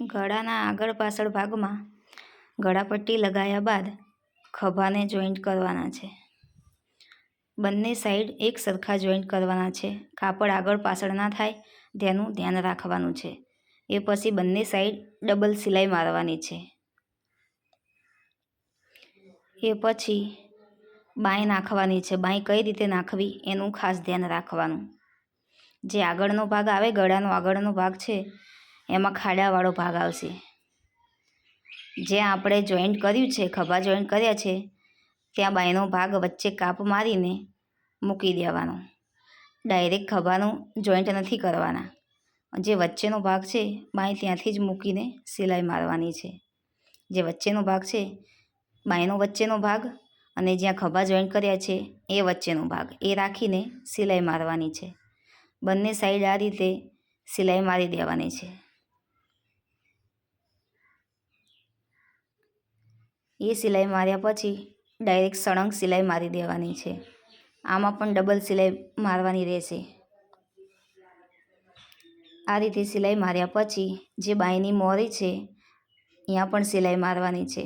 ગળાના આગળ પાછળ ભાગમાં ગળાપટ્ટી લગાયા બાદ ખભાને જોઈન્ટ કરવાના છે. બંને સાઈડ એક સરખા જોઈન્ટ કરવાના છે. કાપડ આગળ પાછળ ના થાય તેનું ધ્યાન રાખવાનું છે. એ પછી બંને સાઈડ ડબલ સિલાઈ મારવાની છે. એ પછી બાંય નાખવાની છે. બાંય કઈ રીતે નાખવી એનું ખાસ ધ્યાન રાખવાનું. જે આગળનો ભાગ આવે, ગળાનો આગળનો ભાગ છે એમાં ખાડાવાળો ભાગ આવશે. જ્યાં આપણે જોઈન્ટ કર્યું છે, ખભા જોઈન્ટ કર્યા છે, ત્યાં બાયનો ભાગ વચ્ચે કાપ મારીને મૂકી દેવાનો. ડાયરેક્ટ ખભાનું જોઈન્ટ નથી કરવાના. જે વચ્ચેનો ભાગ છે, બાય ત્યાંથી જ મૂકીને સિલાઈ મારવાની છે. જે વચ્ચેનો ભાગ છે, બાયનો વચ્ચેનો ભાગ અને જ્યાં ખભા જોઈન્ટ કર્યા છે, એ વચ્ચેનો ભાગ. એ રાખીને સિલાઈ મારવાની છે. બંને સાઈડ આ રીતે સિલાઈ મારી દેવાની છે. એ સિલાઈ માર્યા પછી ડાયરેક્ટ સળંગ સિલાઈ મારી દેવાની છે. આમાં પણ ડબલ સિલાઈ મારવાની રહેશે. આ રીતે સિલાઈ માર્યા પછી જે બાયની મોરી છે, ત્યાં પણ સિલાઈ મારવાની છે.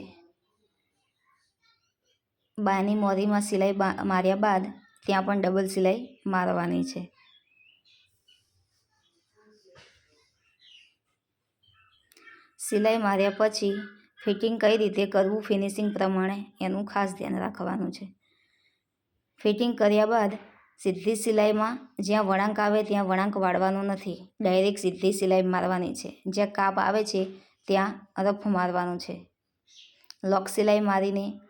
બાયની મોરીમાં સિલાઈ માર્યા બાદ ત્યાં પણ ડબલ સિલાઈ મારવાની છે. સિલાઈ માર્યા પછી ફિટિંગ કઈ રીતે કરવું ફિનિશિંગ પ્રમાણે એનું ખાસ ધ્યાન રાખવાનું છે. ફિટિંગ કર્યા બાદ સીધી સિલાઈમાં જ્યાં વળાંક આવે ત્યાં વળાંક વાળવાનો નથી. ડાયરેક્ટ સીધી સિલાઈ મારવાની છે. જ્યાં કાપ આવે છે ત્યાં રફ મારવાનું છે. લોક સિલાઈ મારીને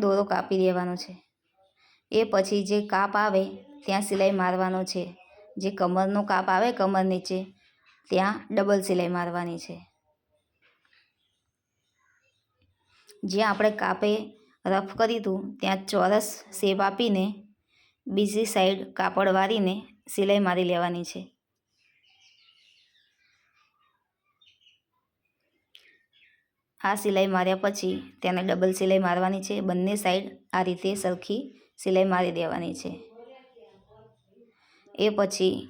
દોરો કાપી દેવાનો છે. એ પછી જે કાપ આવે ત્યાં સિલાઈ મારવાનો છે. જે કમરનો કાપ આવે કમર નીચે, ત્યાં ડબલ સિલાઈ મારવાની છે. જ્યાં આપણે કાપે, રફ કરી હતું ત્યાં ચોરસ શેપ આપીને બીજી સાઈડ કાપડ વાળીને સિલાઈ મારી લેવાની છે. આ સિલાઈ માર્યા પછી તેને ડબલ સિલાઈ મારવાની છે. બંને સાઈડ આ રીતે સરખી સિલાઈ મારી દેવાની છે. એ પછી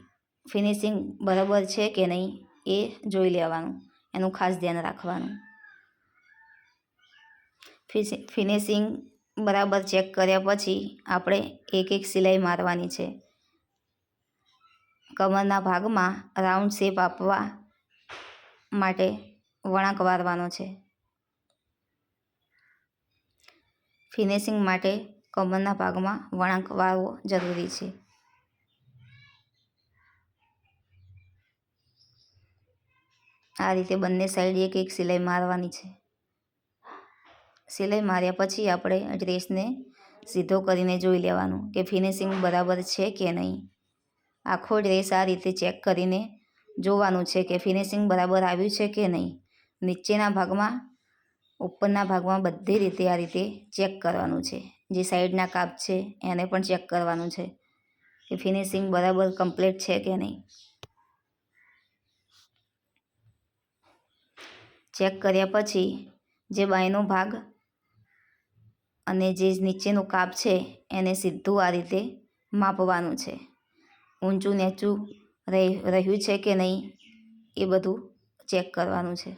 ફિનિશિંગ બરાબર છે કે નહીં એ જોઈ લેવાનું. એનું ખાસ ધ્યાન રાખવાનું. ફિનિશિંગ બરાબર ચેક કર્યા પછી આપણે એક એક સિલાઈ મારવાની છે. કમરના ભાગમાં રાઉન્ડ શેપ આપવા માટે વળાંક વારવાનો છે. ફિનિશિંગ માટે કમરના ભાગમાં વળાંક વારવો જરૂરી છે. આ રીતે બંને સાઈડ એક એક સિલાઈ મારવાની છે. સિલાઈ માર્યા પછી આપણે ડ્રેસને સીધો કરીને જોઈ લેવાનું કે ફિનિશિંગ બરાબર છે કે નહીં. આખો ડ્રેસ આ રીતે ચેક કરીને જોવાનું છે કે ફિનિશિંગ બરાબર આવ્યું છે કે નહીં. નીચેના ભાગમાં, ઉપરના ભાગમાં બધી રીતે આ રીતે ચેક કરવાનું છે. જે સાઈડના કાપ છે એને પણ ચેક કરવાનું છે કે ફિનિશિંગ બરાબર કમ્પ્લીટ છે કે નહીં. ચેક કર્યા પછી જે બાયનો ભાગ અને જે નીચેનું કાપ છે, એને સીધું આ રીતે માપવાનું છે. ઊંચું નીચું રહ્યું છે કે નહીં, એ બધું ચેક કરવાનું છે.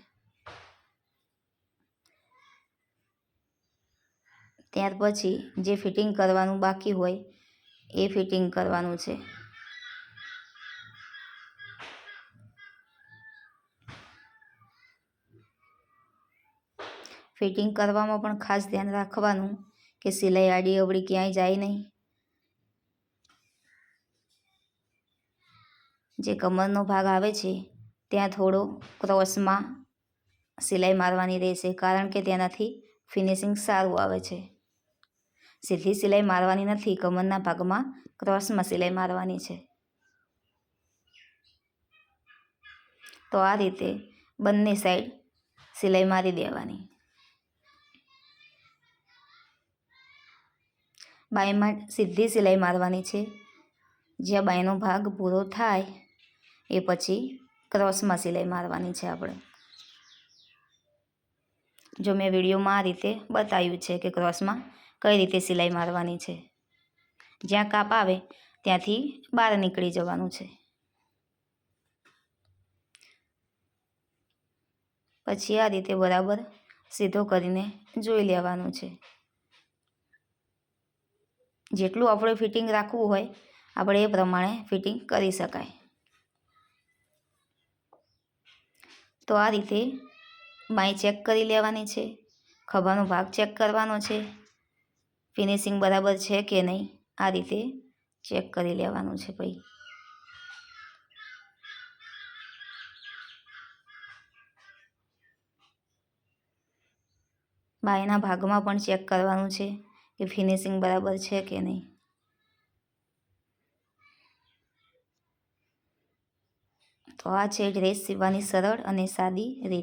ત્યાર પછી જે ફિટિંગ કરવાનું બાકી હોય, એ ફિટિંગ કરવાનું છે. ફિટિંગ કરવામાં પણ ખાસ ધ્યાન રાખવાનું કે સિલાઈ આડી અવળી ક્યાંય જાય નહીં. જે કમરનો ભાગ આવે છે, ત્યાં થોડો ક્રોસમાં સિલાઈ મારવાની રહેશે, કારણ કે તેનાથી ફિનિશિંગ સારું આવે છે. સીધી સિલાઈ મારવાની નથી, કમરના ભાગમાં ક્રોસમાં સિલાઈ મારવાની છે. તો આ રીતે બંને સાઈડ સિલાઈ મારી દેવાની. બાયમાં સીધી સિલાઈ મારવાની છે. જ્યાં બાયનો ભાગ પૂરો થાય, એ પછી ક્રોસમાં સિલાઈ મારવાની છે આપણે. જો મેં વિડીયોમાં આ રીતે બતાવ્યું છે કે ક્રોસમાં કઈ રીતે સિલાઈ મારવાની છે. જ્યાં કાપ આવે, ત્યાંથી બહાર નીકળી જવાનું છે. પછી આ રીતે બરાબર સીધો કરીને જોઈ લેવાનું છે. જેટલું આપણે ફિટિંગ રાખવું હોય, આપણે એ પ્રમાણે ફિટિંગ કરી શકાય. તો આ રીતે બાય ચેક કરી લેવાની છે, ખભાનો ભાગ ચેક કરવાનો છે ફિનિશિંગ બરાબર છે કે નહીં, આ રીતે ચેક કરી લેવાનું છે ભાઈ. બાયના ભાગમાં પણ ચેક કરવાનું છે. કે ફિનિશિંગ બરાબર છે કે નહીં? તો આ છે ડ્રેસ સીવવાની સરળ અને સાદી રીત.